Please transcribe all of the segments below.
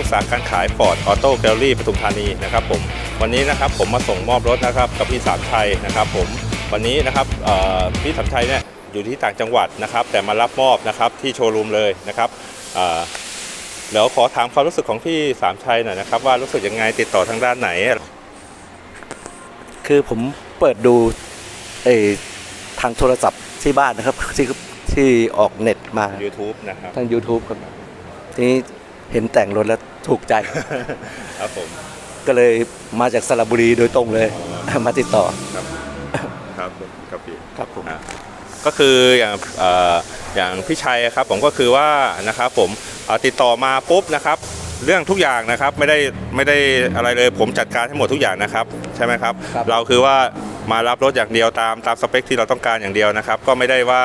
ลึกนะครับที่ปรึกษาการขายฟอร์ดออโต้แกลลี่ปทุมธานีนะครับผมวันนี้นะครับผมมาส่งมอบรถนะครับกับพี่สามชัยนะครับผมวันนี้นะครับเอ่อพี่สามชัยเนี่ยอยู่ที่ต่างจังหวัดนะครับ แต่มารับมอบนะครับที่โชว์รูมเลยนะครับเอ่อเดี๋ยวขอถามความรู้สึกของพี่สามชัยหน่อยนะครับ ว่ารู้สึกยังไงติดต่อทางด้านไหน คือผมเปิดดูเออทางโทรศัพท์ที่บ้านนะครับที่ที่ออกเน็ตมา YouTube นะครับทาง YouTube ครับทีนี้ เห็นแต่งรถแล้วถูกใจ ครับผมก็เลยมาจากสระบุรีโดยตรงเลย มาติดต่อครับครับครับพี่ครับผมอะก็คืออย่างเอ่ออย่างพี่ชัยครับ ผมก็คือว่านะครับผมเอ่อติดต่อมาปุ๊บนะครับ เรื่องทุกอย่างนะครับไม่ได้ไม่ได้อะไรเลยผมจัดการให้หมดทุกอย่างนะครับ ใช่ไหมครับครับเราคือว่ามารับรถอย่างเดียวตามตามสเปคที่เราต้องการอย่างเดียวนะครับ ก็ไม่ได้ว่า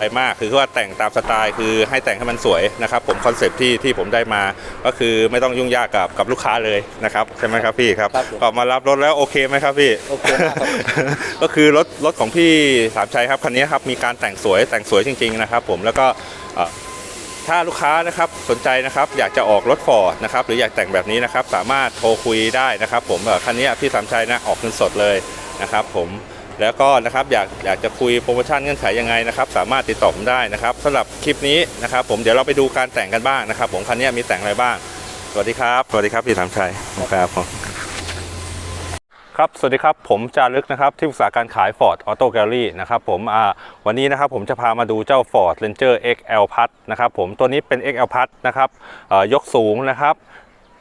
อะไรมาก คือว่าแต่งตามสไตล์คือให้แต่งให้มันสวยนะครับผมคอนเซปต์ที่ที่ผมได้มาก็คือไม่ต้องยุ่งยากกับกับลูกค้าเลยนะครับใช่ไหมครับพี่ครับครับผมก็มารับรถแล้วโอเคไหมครับพี่โอเคมากครับก็คือรถรถของพี่สามชัยครับคันนี้ครับมีการแต่งสวยแต่งสวยจริงๆนะครับผมแล้วก็เอ่อถ้าลูกค้านะครับสนใจนะครับอยากจะออกรถฟอร์ดนะครับหรืออยากแต่งแบบนี้นะครับสามารถโทรคุยได้นะครับ ผมเอ่อคันนี้พี่สามชัยนะออกเงินสดเลยนะครับผม แล้วก็นะครับอยากอยากจะคุยโปรโมชั่นเงื่อนไขยังไงนะครับ สามารถติดต่อผมได้นะครับสำหรับคลิปนี้นะครับ ผมเดี๋ยวเราไปดูการแต่งกันบ้างนะครับ ผมคันนี้มีแต่งอะไรบ้าง สวัสดีครับสวัสดีครับพี่สามชัยครับผมครับสวัสดีครับผมจารึกนะครับที่ปรึกษาการขาย Ford Auto Gallery นะครับผมอ่าวันนี้นะครับผมจะพามาดูเจ้า Ford Ranger XL Plus นะครับผมตัวนี้เป็น XL Plus นะครับเอ่อยกสูงนะครับ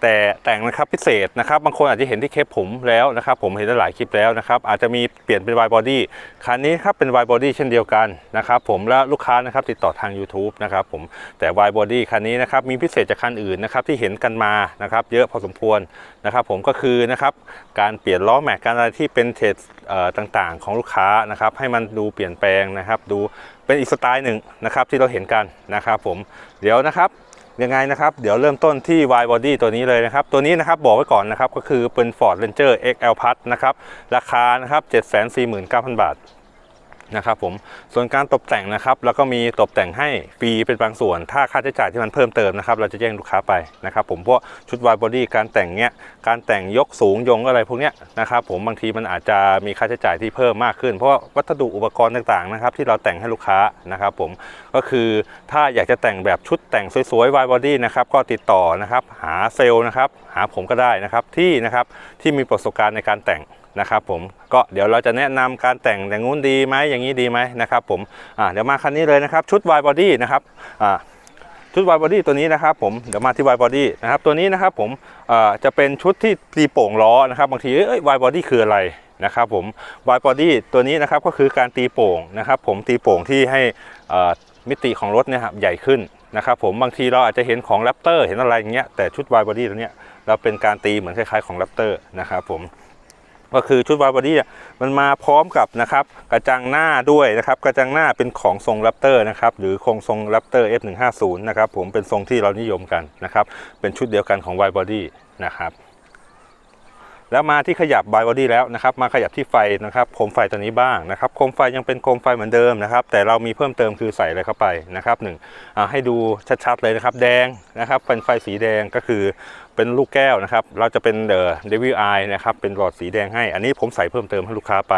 แต่แต่งนะครับพิเศษนะครับบางคนอาจจะเห็นที่เคปผมแล้วนะครับ ผมเห็นหลายคลิปแล้วนะครับอาจจะมีเปลี่ยนเป็น wide body คันนี้ครับเป็น wide body เช่นเดียวกันนะครับผมและลูกค้านะครับติดต่อทาง YouTube นะครับผมแต่ wide body คันนี้นะครับมีพิเศษจากคันอื่นนะครับที่เห็นกันมานะครับเยอะพอสมควรนะครับผมก็คือนะครับการเปลี่ยนล้อแม็กการอะไรที่เป็นเทสต่างๆ ของลูกค้านะครับให้มันดูเปลี่ยนแปลงนะครับ ดูเป็นอีกสไตล์หนึ่งนะครับที่เราเห็นกันนะครับผมเดี๋ยวนะครับ ยังไงนะครับ เดี๋ยวเริ่มต้นที่ Y Body ตัวนี้เลยนะครับ ตัวนี้นะครับบอกไว้ก่อนนะครับ ก็คือเป็น Ford Ranger XL Plus นะครับ ราคานะครับ 749,000 บาท นะครับผมส่วนการตกแต่งนะครับแล้วก็มีตกแต่งให้ฟรีเป็นบางส่วน ถ้าค่าใช้จ่ายที่มันเพิ่มเติมนะครับ เราจะแจ้งลูกค้าไปนะครับ ผมเพราะชุด Y Body การแต่งเนี้ยการแต่งยกสูงยงอะไรพวกเนี้ยนะครับผมบางทีมันอาจจะมีค่าใช้จ่ายที่เพิ่มมากขึ้น เพราะวัสดุอุปกรณ์ต่างๆนะครับที่เราแต่งให้ลูกค้านะครับ ผมก็คือถ้าอยากจะแต่งแบบชุดแต่งสวยๆ Y body นะครับก็ติดต่อนะครับหาเซลล์นะครับหาผมก็ได้นะครับที่นะครับที่มีประสบการณ์ในการแต่ง นะครับผมก็เดี๋ยวเราจะแนะนำการแต่งอย่างงู้นดีไหมอย่างนี้ดีไหมนะครับผมอ่าเดี๋ยวมาคันนี้เลยนะครับชุด Y body นะครับอ่าชุด Y body ตัวนี้นะครับผมเดี๋ยวมาที่ Y body นะครับตัวนี้นะครับผมอ่อจะเป็นชุดที่ตีโป่งล้อนะครับบางทีเอ้ย Y body คืออะไรนะครับผม Y body ตัวนี้นะครับก็คือการตีโป่งนะครับผมตีโป่งที่ให้อ่อมิติของรถเนี่ยครับใหญ่ขึ้นนะครับผมบางทีเราอาจจะเห็นของแรปเตอร์เห็นอะไรอย่างเงี้ยแต่ชุด Y body ตัวเนี้ยเราเป็นการตีเหมือนคล้ายๆของแรปเตอร์นะครับผม ก็คือชุด Y body อะมันมาพร้อมกับนะครับกระจังหน้าด้วยนะครับกระจังหน้าเป็นของทรงแรปเตอร์นะครับหรือโครงทรงแรปเตอร์ F150 นะครับผมเป็นทรงที่เรานิยมกันนะครับเป็นชุดเดียวกันของวาบอดี้นะครับ แล้วมาที่ขยับบายบอดี้แล้วนะครับ มาขยับที่ไฟนะครับโคมไฟตัวนี้บ้างนะครับโคมไฟยังเป็นโคมไฟเหมือนเดิมนะครับ แต่เรามีเพิ่มเติมคือใส่อะไรเข้าไปนะครับหนึ่งให้ดูชัดๆเลยนะครับ แดงนะครับเป็นไฟสีแดงก็คือเป็นลูกแก้วนะครับ เราจะเป็นเดอะเดวิลไอนะครับเป็นหลอดสีแดงให้ อันนี้ผมใส่เพิ่มเติมให้ลูกค้าไป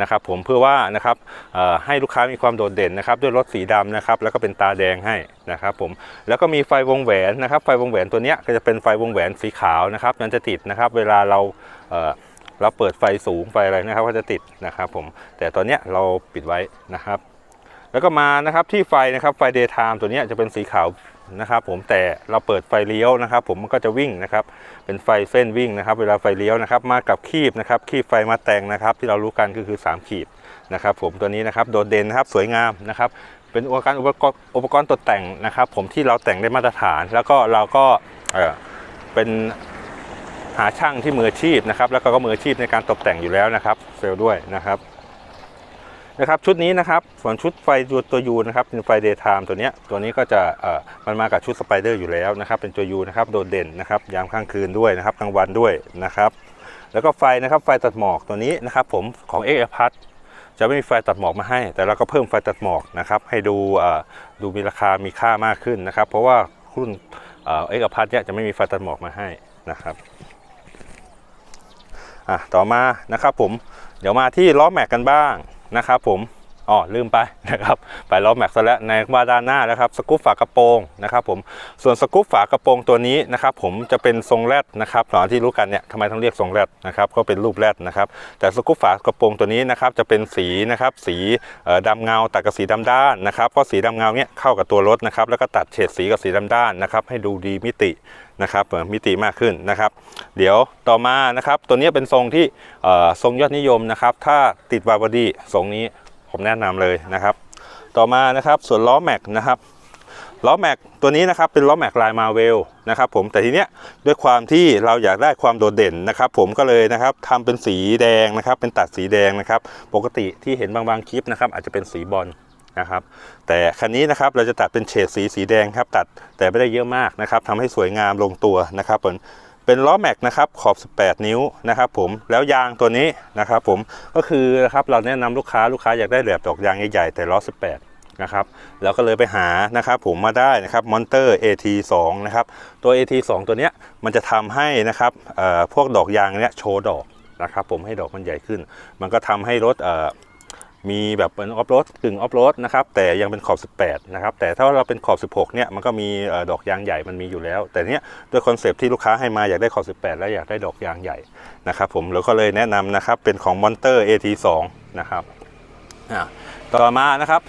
นะครับผมเพื่อว่านะครับให้ลูกค้ามีความโดดเด่นนะครับด้วยรถสีดำนะครับแล้วก็เป็นตาแดงให้นะครับผมแล้วก็มีไฟวงแหวนนะครับไฟวงแหวนตัวนี้ก็จะเป็นไฟวงแหวนสีขาวนะครับมันจะติดนะครับเวลาเราเราเปิดไฟสูงไฟอะไรนะครับก็จะติดนะครับผมแต่ตอนนี้เราปิดไว้นะครับ แล้วก็มานะครับที่ไฟนะครับไฟ daytime ตัวนี้จะเป็นสีขาว นะครับผมแต่เราเปิดไฟเลี้ยวนะครับ ผมมันก็จะวิ่งนะครับเป็นไฟเส้นวิ่งนะครับ เวลาไฟเลี้ยวนะครับ มากับคีบนะครับคีบไฟมาแต่งนะครับ ที่เรารู้กันก็คือ 3 ขีดนะครับผมตัวนี้นะครับโดดเด่นนะครับสวยงามนะครับ เป็นอุปกรณ์อุปกรณ์อุปกรณ์ตกแต่งนะครับ ผมที่เราแต่งได้มาตรฐาน แล้วก็เราก็เอ่อเป็นหาช่างที่มืออาชีพนะครับ แล้วก็มืออาชีพในการตกแต่งอยู่แล้วนะครับเซลล์ด้วยนะครับ นะครับชุดนี้นะครับส่วนชุดไฟตัวตัวยูนะครับเป็นไฟเดย์ไทม์ตัวเนี้ยตัวนี้ก็จะเอ่อมันมากับชุดสไปเดอร์อยู่แล้วนะครับเป็นตัวยูนะครับโดดเด่นนะครับยามข้างคืนด้วยนะครับกลางวันด้วยนะครับแล้วก็ไฟนะครับไฟตัดหมอกตัวนี้นะครับผมของ x อพัทจะไม่มีไฟตัดหมอกมาให้ แต่เราก็เพิ่มไฟตัดหมอกนะครับให้ดูเอ่อดูมีราคามีค่ามากขึ้นนะครับ เพราะว่ารุ่นเอ่อเอกพัทเนี่ยจะไม่มีไฟตัดหมอกมาให้นะครับอะต่อมานะครับผมเดี๋ยวมาที่ล้อแม็กกันบ้าง นะครับผม อ๋อลืมไปนะครับไปล้อแม็กซะแล้วในมาดานหน้านะครับสกู๊ปฝากระโปรงนะครับผมส่วนสกู๊ปฝากระโปรงตัวนี้นะครับผมจะเป็นทรงแรดนะครับหลอนที่รู้กันเนี่ยทำไมต้องเรียกทรงแรดนะครับก็เป็นรูปแรดนะครับแต่สกู๊ปฝากระโปรงตัวนี้นะครับจะเป็นสีนะครับสีเอ่อดำเงาตัดกับสีดำด้านนะครับเพราะสีดำเงาเนี่ยเข้ากับตัวรถนะครับแล้วก็ตัดเฉดสีกับสีดำด้านนะครับให้ดูดีมิตินะครับเอ่อมิติมากขึ้นนะครับ เดี๋ยวต่อมานะครับตัวนี้เป็นทรงที่ทรงยอดนิยมนะครับถ้าติดวาบอดี้ทรงนี้ ผมแนะนำเลยนะครับ ต่อมานะครับส่วนล้อแม็กนะครับล้อแม็กตัวนี้นะครับเป็นล้อแม็กลายมาเวลนะครับผมแต่ทีเนี้ยด้วยความที่เราอยากได้ความโดดเด่นนะครับ ผมก็เลยนะครับทำเป็นสีแดงนะครับ เป็นตัดสีแดงนะครับ ปกติที่เห็นบางๆคลิปนะครับ อาจจะเป็นสีบอลนะครับ แต่คันนี้นะครับเราจะตัดเป็นเฉดสีสีแดงครับตัดแต่ไม่ได้เยอะมากนะครับทำให้สวยงามลงตัวนะครับผม เป็นล้อแม็กนะครับขอบ 18 นิ้วนะครับผมแล้วยางตัวนี้นะครับผมก็คือนะครับเราแนะนำลูกค้าลูกค้าอยากได้แบบดอกยางใหญ่ๆแต่ล้อ 18 นะครับเราก็เลยไปหานะครับผมมาได้นะครับมอนเตอร์ AT2 นะครับตัว AT2 ตัวเนี้ยมันจะทำให้นะครับพวกดอกยางเนี้ยโชว์ดอกนะครับผมให้ดอกมันใหญ่ขึ้น มันก็ทำให้รถเอ่อ มีแบบเป็นออฟโรดกึ่งออฟโรดนะครับแต่ยังเป็นขอบ 18 นะครับ แต่ถ้าเราเป็นขอบ 16 เนี่ยมันก็มีดอกยางใหญ่มันมีอยู่แล้ว แต่เนี้ยด้วยคอนเซปต์ที่ลูกค้าให้มาอยากได้ขอบ 18 และอยากได้ดอกยางใหญ่นะครับผมเราก็เลยแนะนำนะครับเป็นของ Monster AT2 นะครับต่อมานะครับ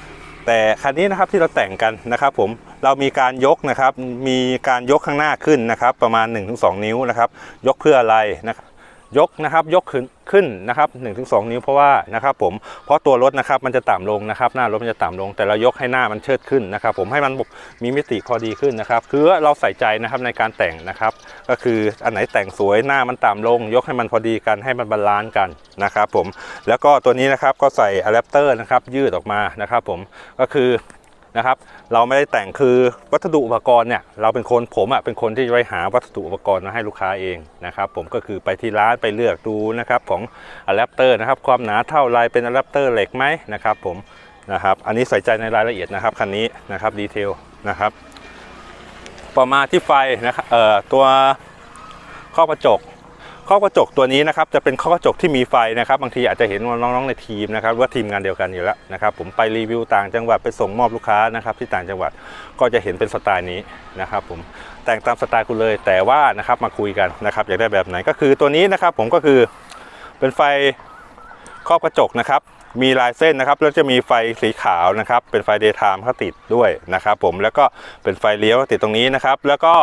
แต่คันนี้นะครับที่เราแต่งกันนะครับผมเรามีการยกนะครับมีการยกข้างหน้าขึ้นนะครับประมาณ 1-2 นิ้วนะครับยกเพื่ออะไรนะครับ ยกนะครับยกขึ้นขึ้นนะครับ1-2 นิ้วเพราะว่านะครับผมเพราะตัวรถนะครับมันจะต่ำลงนะครับ หน้ารถมันจะต่ำลง แต่เรายกให้หน้ามันเชิดขึ้นนะครับ ผมให้มันมีมิติพอดีขึ้นนะครับ คือเราใส่ใจนะครับในการแต่งนะครับ ก็คืออันไหนแต่งสวยหน้ามันต่ำลง ยกให้มันพอดีกันให้มันบาลานซ์กันนะครับ ผมแล้วก็ตัวนี้นะครับก็ใส่อะแดปเตอร์นะครับยืดออกมานะครับ ผมก็คือ นะครับ เราไม่ได้แต่งคือวัสดุอุปกรณ์เนี่ยเราเป็นคนผมอะเป็นคนที่ไปหาวัสดุอุปกรณ์มาให้ลูกค้าเองนะครับผมก็คือไปที่ร้านไปเลือกดูนะครับของอะแดปเตอร์นะครับความหนาเท่าไรเป็นอะแดปเตอร์เหล็กไหมนะครับผมนะครับอันนี้ใส่ใจในรายละเอียดนะครับคันนี้นะครับดีเทลนะครับต่อมาที่ไฟนะครับเอ่อตัวข้อกระจก ข้อกระจกตัวนี้นะครับจะเป็นข้อกระจกที่มีไฟนะครับ บางทีอาจจะเห็นน้องๆในทีมนะครับว่าทีมงานเดียวกันอยู่แล้วนะครับ ผมไปรีวิวต่างจังหวัดไปส่งมอบลูกค้านะครับที่ต่างจังหวัดก็จะเห็นเป็นสไตล์นี้นะครับ ผมแต่งตามสไตล์คุณเลย แต่ว่านะครับมาคุยกันนะครับอยากได้แบบไหนก็คือตัวนี้นะครับ ผมก็คือเป็นไฟครอบกระจกนะครับ มีลายเส้นนะครับ แล้วจะมีไฟสีขาวนะครับ เป็นไฟเดย์ไทม์เขาติดด้วยนะครับ ผมแล้วก็เป็นไฟเลี้ยวติดตรงนี้นะครับ แล้วก็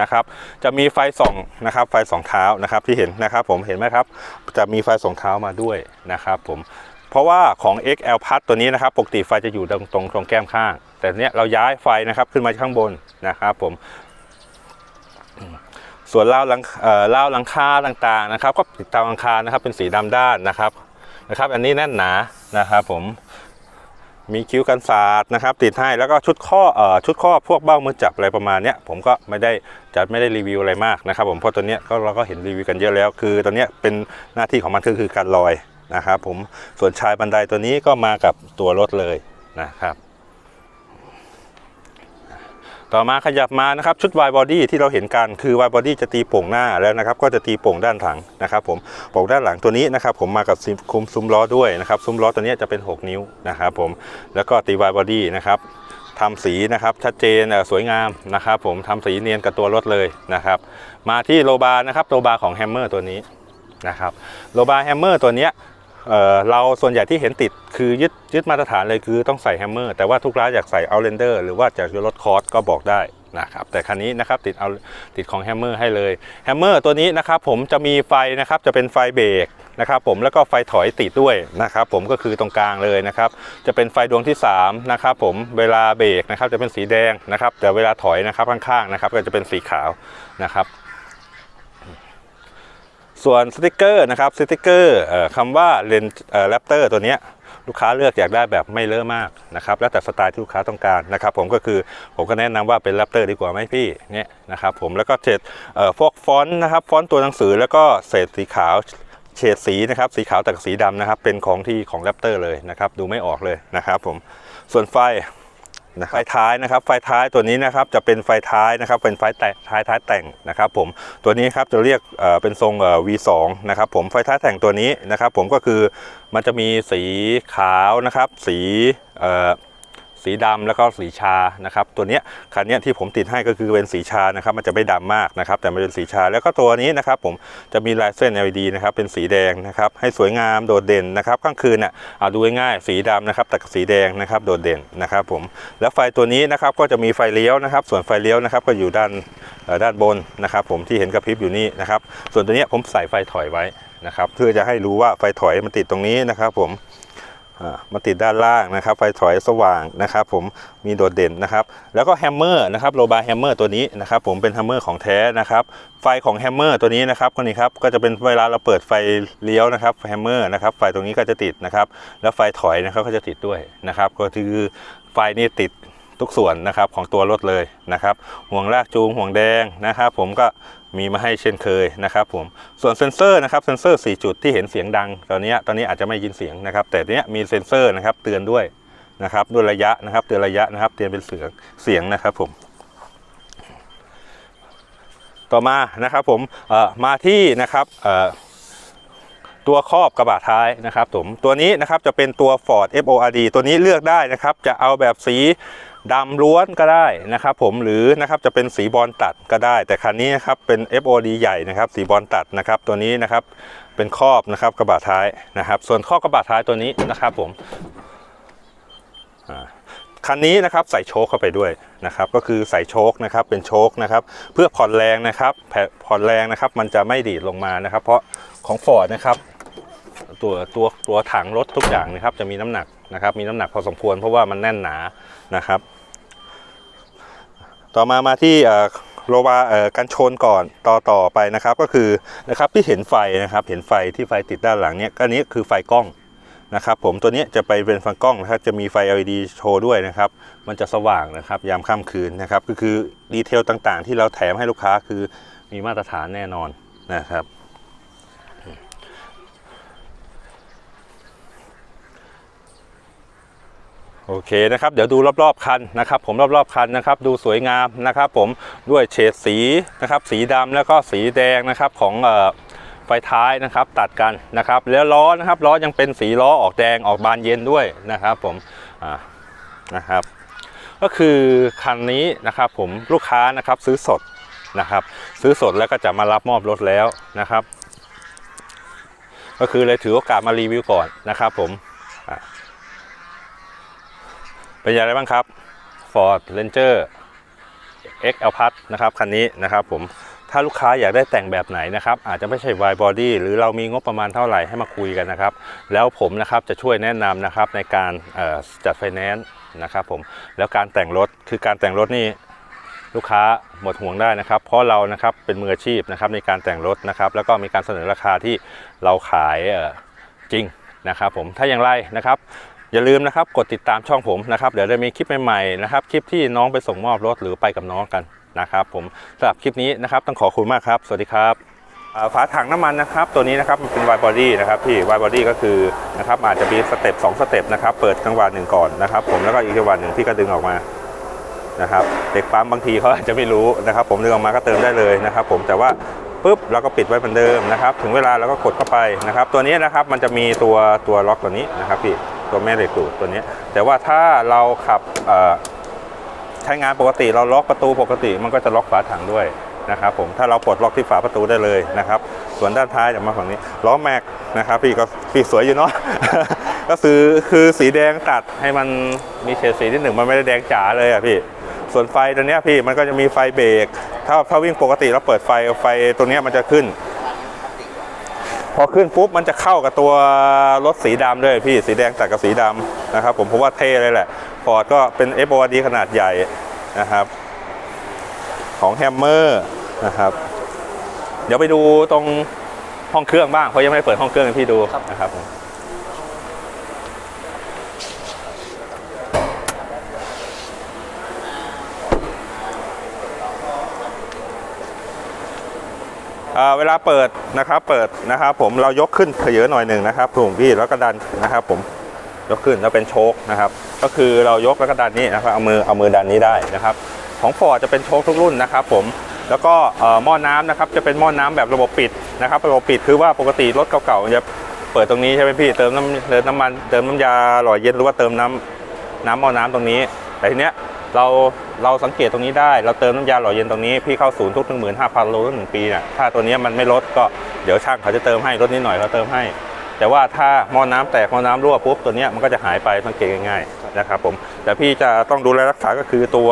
นะครับ จะมีไฟส่องนะครับ ไฟสองเท้านะครับที่เห็นนะครับ ผมเห็นไหมครับ จะมีไฟสองเท้ามาด้วยนะครับผมเพราะว่าของ XL พัดตัวนี้นะครับปกติไฟจะอยู่ตรงตรงตรงแก้มข้าง แต่เนี้ยเราย้ายไฟนะครับขึ้นมาข้างบนนะครับ ผมส่วนราหลังเอ่าหลังคาต่างๆนะครับ ก็ติดตามหลังคานะครับเป็นสีดำด้านนะครับนะครับ อันนี้แน่นหนานะครับ ผม มีคิ้วกันศาสตร์นะครับ ติดให้แล้วก็ชุดข้อเอ่อชุดข้อพวกเบ้ามือจับอะไรประมาณเนี้ยผมก็ไม่ได้จะไม่ได้รีวิวอะไรมากนะครับผมเพราะตัวเนี้ยก็เราก็เห็นรีวิวกันเยอะแล้ว คือตัวเนี้ยเป็นหน้าที่ของมันคือคือการลอยนะครับผมส่วนชายบันไดตัวนี้ก็มากับตัวรถเลยนะครับ ต่อมาขยับมานะครับชุด Y body ที่เราเห็นกันคือ Y body จะตีโป่งหน้าแล้วนะครับก็จะตีโป่งด้านหลังนะครับผมโป่งด้านหลังตัวนี้นะครับผมมากับซิมคุมซุ้มล้อด้วยนะครับซุ้มล้อตัวนี้จะเป็น 6 นิ้วนะครับผมแล้วก็ตี Y body นะครับทำสีนะครับชัดเจนสวยงามนะครับผมทำสีเนียนกับตัวรถเลยนะครับมาที่โลบาร์นะครับโลบาร์ของแฮมเมอร์ตัวนี้นะครับโลบาร์แฮมเมอร์ตัวนี้ เเราส่วนใหญ่ที่เห็นติดคือยึดยึดมาตรฐานเลยคือต้องใส่แฮมเมอร์แต่ว่าทุกร้านอยากใส่เอาเรนเดอร์หรือว่าจากรถคอร์สก็บอกได้นะครับแต่คันนี้นะครับติดเอาติดของแฮมเมอร์ให้เลยแฮมเมอร์ตัวนี้นะครับผมจะมีไฟนะครับจะเป็นไฟเบรกนะครับผมแล้วก็ไฟถอยติดด้วยนะครับผมก็คือตรงกลางเลยนะครับจะเป็นไฟดวงที่3นะครับผมเวลาเบรกนะครับจะเป็นสีแดงนะครับแต่เวลาถอยนะครับข้างๆนะครับก็จะเป็นสีขาวนะครับ ส่วนสติกเกอร์นะครับสติกเกอร์คำว่าเลนแรปเตอร์ตัวนี้ลูกค้าเลือกอยากได้แบบไม่เลอะมากนะครับแล้วแต่สไตล์ที่ลูกค้าต้องการนะครับผมก็คือผมก็แนะนำว่าเป็นแรปเตอร์ดีกว่าไหมพี่เนี่ยนะครับผมแล้วก็เฉดเอ่อพวกฟอนต์นะครับฟอนต์ตัวหนังสือแล้วก็เศษสีขาวเฉดสีนะครับสีขาวแต่กับสีดำนะครับเป็นของที่ของแรปเตอร์เลยนะครับดูไม่ออกเลยนะครับผมส่วนไฟ ไฟท้ายนะครับ ไฟท้ายตัวนี้นะครับจะเป็นไฟท้ายนะครับ เป็นไฟแต่ท้ายท้ายแต่งนะครับ ผมตัวนี้ครับจะเรียกเป็นทรง V2 นะครับ ผมไฟท้ายแต่งตัวนี้นะครับ ผมก็คือมันจะมีสีขาวนะครับ สีเอ่อ สีดำแล้วก็สีชานะครับ ตัวเนี้ยคันเนี้ยที่ผมติดให้ก็คือเป็นสีชานะครับ มันจะไม่ดำมากนะครับ แต่มันเป็นสีชาแล้วก็ตัวนี้นะครับผมจะมีลายเส้น LED นะครับเป็นสีแดงนะครับ ให้สวยงามโดดเด่นนะครับกลางคืนน่ะเอาดูง่ายสีดำนะครับแต่กับสีแดงนะครับโดดเด่นนะครับผมแล้วไฟตัวนี้นะครับก็จะมีไฟเลี้ยวนะครับ ส่วนไฟเลี้ยวนะครับก็อยู่ด้านด้านบนนะครับ ผมที่เห็นกระพริบอยู่นี่นะครับ ส่วนตัวนี้ผมใส่ไฟถอยไว้นะครับ เพื่อจะให้รู้ว่าไฟถอยมันติดตรงนี้นะครับ ผม มาติดด้านล่างนะครับ ไฟถอยสว่างนะครับ ผมมีโดดเด่นนะครับ แล้วก็แฮมเมอร์นะครับโลบาแฮมเมอร์ตัวนี้นะครับ ผมเป็นแฮมเมอร์ของแท้นะครับ ไฟของแฮมเมอร์ตัวนี้นะครับคนนี้ครับก็จะเป็นเวลาเราเปิดไฟเลี้ยวนะครับแฮมเมอร์นะครับไฟตรงนี้ก็จะติดนะครับ แล้วไฟถอยนะครับก็จะติดด้วยนะครับ ก็คือไฟนี่ติด ทุกส่วนนะครับของตัวรถเลยนะครับ ห่วงลากจูงห่วงแดงนะครับ ผมก็มีมาให้เช่นเคยนะครับผมส่วนเซ็นเซอร์นะครับเซ็นเซอร์ 4 จุดที่เห็นเสียงดัง ตอนนี้ตอนนี้อาจจะไม่ยินเสียงนะครับ แต่เนี้ยมีเซ็นเซอร์นะครับเตือนด้วยนะครับด้วยระยะนะครับเตือนระยะนะครับเตือนเป็นเสียงเสียงนะครับผมต่อมานะครับผมเอ่อมาที่นะครับเอ่อตัวครอบกระบะท้ายนะครับผมตัวนี้นะครับจะเป็นตัว Ford FORD ตัวนี้เลือกได้นะครับ จะเอาแบบสี ดำล้วนก็ได้นะครับผมหรือนะครับจะเป็นสีบอลตัดก็ได้ แต่คันนี้นะครับเป็น FOD ใหญ่นะครับสีบอลตัดนะครับตัวนี้นะครับเป็นครอบนะครับกระบะท้ายนะครับ ส่วนครอบกระบะท้ายตัวนี้นะครับผมอ่าคันนี้นะครับใส่โชคเข้าไปด้วยนะครับก็คือใส่โชคนะครับเป็นโชคนะครับเพื่อผ่อนแรงนะครับแผ่ผ่อนแรงนะครับมันจะไม่ดีดลงมานะครับ เพราะของฟอร์ดนะครับตัวตัวตัวถังรถทุกอย่างนะครับจะมีน้ำหนักนะครับมีน้ำหนักพอสมควรเพราะว่ามันแน่นหนานะครับ ต่อมามาที่โลวาเอ่อกันชนก่อนต่อต่อไปนะครับก็คือนะครับที่เห็นไฟนะครับเห็นไฟที่ไฟติดด้านหลังเนี้ยก็นนี้คือไฟกล้องนะครับผมตัวนี้จะไปเป็นฟังกล้องนะครับจะมีไฟ LED โชว์ด้วยนะครับ มันจะสว่างนะครับยามค่ำคืนนะครับก็คือดีเทลต่างๆ ที่เราแถมให้ลูกค้าคือมีมาตรฐานแน่นอนนะครับ โอเคนะครับเดี๋ยวดูรอบๆคันนะครับ ผมรอบๆคันนะครับ ดูสวยงามนะครับ ผมด้วยเฉดสีนะครับ สีดำแล้วก็สีแดงนะครับของเอ่อไฟท้ายนะครับตัดกันนะครับ แล้วล้อนะครับล้อยังเป็นสีล้อออกแดงออกบานเย็นด้วยนะครับ ผมนะครับ ก็คือคันนี้นะครับ ผมลูกค้านะครับซื้อสดนะครับ ซื้อสดแล้วก็จะมารับมอบรถแล้วนะครับ ก็คือเลยถือโอกาสมารีวิวก่อนนะครับ ผม เป็นอย่างไรบ้างครับ Ford Ranger X L Plus นะครับคันนี้นะครับผมถ้าลูกค้าอยากได้แต่งแบบไหนนะครับอาจจะไม่ใช่ wide body หรือเรามีงบประมาณเท่าไหร่ให้มาคุยกันนะครับ แล้วผมนะครับจะช่วยแนะนำนะครับในการจัดไฟแนนซ์นะครับผมแล้วการแต่งรถคือการแต่งรถนี่ลูกค้าหมดห่วงได้นะครับ เพราะเรานะครับเป็นมืออาชีพนะครับในการแต่งรถนะครับ แล้วก็มีการเสนอราคาที่เราขายจริงนะครับผมถ้าอย่างไรนะครับ อย่าลืมนะครับกดติดตามช่องผมนะครับเดี๋ยวจะมีคลิปใหม่ๆนะครับคลิปที่น้องไปส่งมอบรถหรือไปกับน้องกันนะครับผมสำหรับคลิปนี้นะครับต้องขอคุณมากครับ สวัสดีครับฝาถังน้ำมันนะครับตัวนี้นะครับมันเป็น wide body นะครับพี่ wide body ก็คือนะครับอาจจะมีสเต็ป2สเต็ปนะครับเปิดจังหวะหนึ่งก่อนนะครับผมแล้วก็อีกจังหวะหนึ่งพี่ก็ดึงออกมานะครับเด็กปั๊มบางทีเขาอาจจะไม่รู้นะครับ ผมดึงออกมาก็เติมได้เลยนะครับ ผมแต่ว่าปุ๊บเราก็ปิดไว้เหมือนเดิมนะครับ ถึงเวลาเราก็กดเข้าไปนะครับ ตัวนี้นะครับมันจะมีตัวตัวล็อกตัวนี้นะครับพี่ ตัวแม่เหล็กดูดตัวนี้ แต่ว่าถ้าเราขับใช้งานปกติเราล็อกประตูปกติ มันก็จะล็อกฝาถังด้วยนะครับผมถ้าเราปลดล็อกที่ฝาประตูได้เลยนะครับ ส่วนด้านท้ายจะมาฝั่งนี้ล้อแม็กนะครับพี่ก็พี่สวยอยู่เนาะก็คือคือสีแดงตัดให้มันมีเฉดสีที่หนึ่งมันไม่ได้แดงจ๋าเลยอะพี่ส่วนไฟตัวเนี้ยพี่มันก็จะมีไฟเบรกถ้าถ้าวิ่งปกติเราเปิดไฟไฟตัวเนี้ยมันจะขึ้น พอขึ้นปุ๊บมันจะเข้ากับตัวรถสีดำด้วยพี่สีแดงตัดกับสีดำนะครับผมผมว่าเท่เลยแหละฟอร์ดก็เป็น f o r d ขนาดใหญ่นะครับ ของแฮมเมอร์นะครับ เดี๋ยวไปดูตรงห้องเครื่องบ้างเพราะยังไม่ได้เปิดห้องเครื่องให้พี่ดูนะครับผม เวลาเปิดนะครับเปิดนะครับผมเรายกขึ้นเขยอหน่อยหนึ่งนะครับถูกพี่แล้วก็ดันนะครับผมยกขึ้นแล้วเป็นโชคนะครับ ก็คือเรายกแล้วก็ดันนี้นะครับเอามือเอามือดันนี้ได้นะครับ ของฟอร์ดจะเป็นโชคทุกรุ่นนะครับผมแล้วก็หม้อน้ำนะครับจะเป็นหม้อน้ำแบบระบบปิดนะครับ ระบบปิดคือว่าปกติรถเก่าๆจะเปิดตรงนี้ใช่ไหมพี่เติมน้ำเติมน้ำมันเติมน้ำยาหล่อเย็นหรือว่าเติมน้ำน้ำหม้อน้ำตรงนี้ แต่ทีเนี้ย เราเราสังเกตตรงนี้ได้ เราเติมน้ำยาหล่อเย็นตรงนี้พี่เข้าศูนย์ทุกหนึ่งหมื่นห้าพันโลทุกหนึ่งปีน่ะถ้าตัวนี้มันไม่ลดก็เดี๋ยวช่างเขาจะเติมให้ลดนิดหน่อยเขาเติมให้ แต่ว่าถ้าหม้อน้ำแตกหม้อน้ำรั่วปุ๊บตัวนี้มันก็จะหายไปสังเกตง่ายๆนะครับผมแต่พี่จะต้องดูแลรักษาก็คือตัว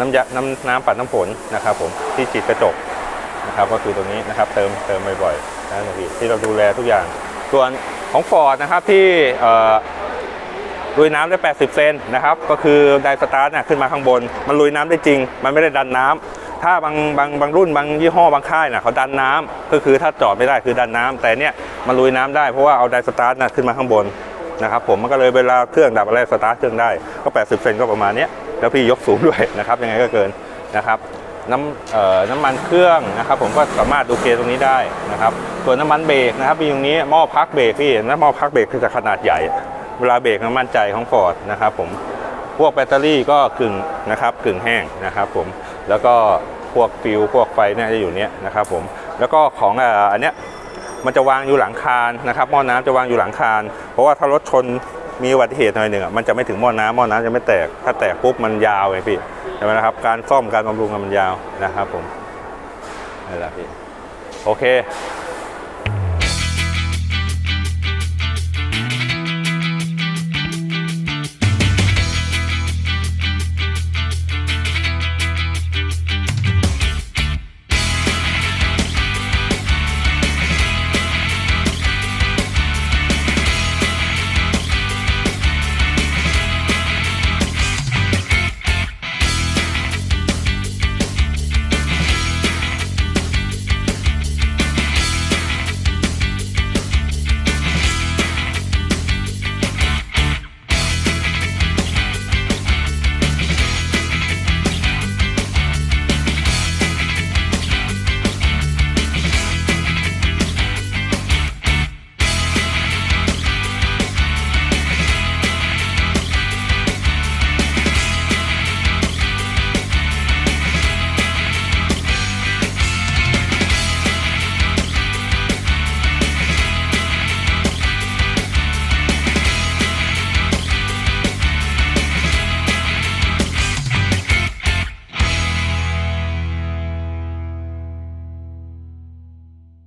น้ำยาน้ำน้ำปัดน้ำฝนนะครับผมที่จิตกระจกนะครับก็คือตรงนี้นะครับเติมเติมบ่อยๆนะพี่ที่เราดูแลทุกอย่างส่วนของฟอร์ดนะครับที่ ลุยน้ำได้ 80 เซนนะครับ ก็คือไดสตาร์ทเนี่ยขึ้นมาข้างบน มันลุยน้ำได้จริง มันไม่ได้ดันน้ำถ้าบางบางบางรุ่นบางยี่ห้อบางค่ายน่ะเขาดันน้ำก็คือถ้าจอดไม่ได้คือดันน้ำแต่เนี่ยมันลุยน้ำได้เพราะว่าเอาไดสตาร์ทน่ะขึ้นมาข้างบนนะครับผมมันก็เลยเวลาเครื่องดับอะไรสตาร์ทเครื่องได้ก็ 80 เซนก็ประมาณนี้แล้วพี่ยกสูงด้วยนะครับยังไงก็เกินนะครับน้ำเอ่อน้ำมันเครื่องนะครับ ผมก็สามารถดูเกตรงนี้ได้นะครับส่วนน้ำมันเบรกนะครับมีตรงนี้หม้อพักเบรกพี่เห็นไหมหม้อพักเบรกคือจะขนาดใหญ่ เวลาเบรกมันมั่นใจของฟอร์ดนะครับผมพวกแบตเตอรี่ก็กึ่งนะครับกึ่งแห้งนะครับผมแล้วก็พวกฟิวพวกไฟเนี่ยจะอยู่เนี้ยนะครับผมแล้วก็ของอ่ออันเนี้ยมันจะวางอยู่หลังคานนะครับหม้อน้ำจะวางอยู่หลังคาน เพราะว่าถ้ารถชนมีอุบัติเหตุหน่อยหนึ่งอะมันจะไม่ถึงหม้อน้ำหม้อน้ำจะไม่แตกถ้าแตกปุ๊บมันยาวไงพี่ใช่ไหมนะครับการซ่อมการบำรุงมันยาวนะครับผมนี่แหละพี่โอเค